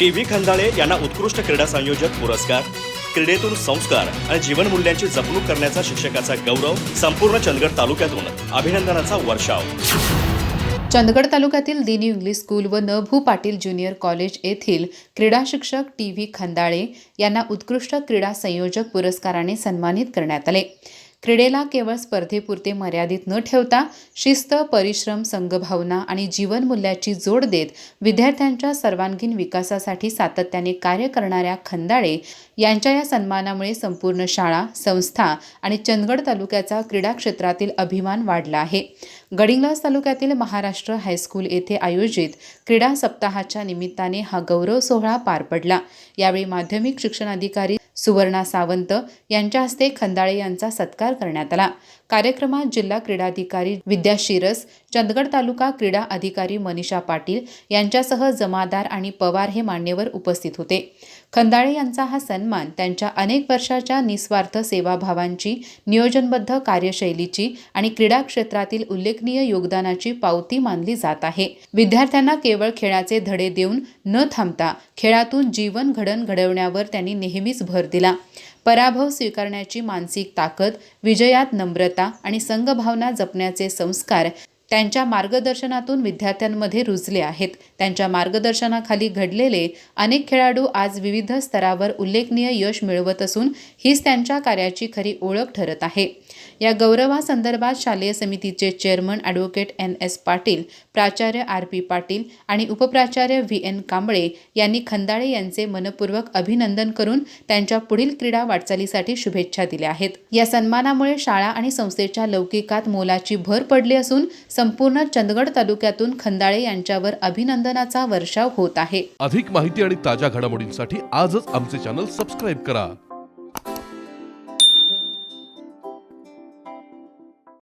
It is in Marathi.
टी व्ही खंदाळे यांना उत्कृष्ट क्रीडा संयोजक पुरस्कार क्रीडेतून संस्कार आणि जीवनमूल्यांची जपणूक करण्याचा शिक्षकाचा गौरव संपूर्ण चंदगड तालुक्यातून अभिनंदनाचा वर्षाव. चंदगड तालुक्यातील दिनी इंग्लिश स्कूल व न भू पाटील ज्युनियर कॉलेज येथील क्रीडा शिक्षक टी व्ही खंदाळे यांना उत्कृष्ट क्रीडा संयोजक पुरस्काराने सन्मानित करण्यात आले. क्रीडेला केवळ स्पर्धेपुरते मर्यादित न ठेवता शिस्त परिश्रम संघभावना आणि जीवनमूल्याची जोड देत विद्यार्थ्यांच्या सर्वांगीण विकासासाठी सातत्याने कार्य करणाऱ्या खंदाळे यांच्या या सन्मानामुळे संपूर्ण शाळा संस्था आणि चंदगड तालुक्याचा क्रीडा क्षेत्रातील अभिमान वाढला आहे. गडिंग्लज तालुक्यातील महाराष्ट्र हायस्कूल येथे आयोजित क्रीडा सप्ताहाच्या निमित्ताने हा गौरव सोहळा पार पडला. यावेळी माध्यमिक शिक्षणाधिकारी सुवर्णा सावंत यांच्या हस्ते खंदाळे यांचा सत्कार करण्यात आला. कार्यक्रमात जिल्हा क्रीडाधिकारी विद्या शिरस चंदगड तालुका क्रीडा अधिकारी मनीषा पाटील यांच्यासह जमादार आणि पवार हे मान्यवर उपस्थित होते. खंदाळे यांचा हा सन्मान त्यांच्या अनेक वर्षाच्या निस्वार्थ सेवाभावांची नियोजनबद्ध कार्यशैलीची आणि क्रीडा क्षेत्रातील उल्लेखनीय योगदानाची पावती मानली जात आहे. विद्यार्थ्यांना केवळ खेळाचे धडे देऊन न थांबता खेळातून जीवन घडण घडवण्यावर त्यांनी नेहमीच भर दिला पराभव स्वीकारण्याची मानसिक ताकद विजयात नम्रता आणि संघभावना जपण्याचे संस्कार त्यांच्या मार्गदर्शनातून विद्यार्थ्यांमध्ये रुजले आहेत. त्यांच्या मार्गदर्शनाखाली घडलेले अनेक खेळाडू आज विविध स्तरावर उल्लेखनीय यश मिळवत असून हीच त्यांच्या कार्याची खरी ओळख ठरत आहे. या गौरवासंदर्भात शालेय समितीचे chairman advocate N S Patil प्राचार्य आर पी पाटील आणि उपप्राचार्य व्ही एन कांबळे यांनी खंदाळे यांचे मनपूर्वक अभिनंदन करून त्यांच्या पुढील क्रीडा वाटचालीसाठी शुभेच्छा दिल्या आहेत. या सन्मानामुळे शाळा आणि संस्थेच्या लौकिकात मोलाची भर पडली असून संपूर्ण चंदगड तालुक्यातून खंदाळे यांच्यावर अभिनंदनाचा वर्षाव होत आहे. अधिक माहिती आणि ताज्या घडामोडींसाठी आजच आमचे चॅनल सबस्क्राईब करा.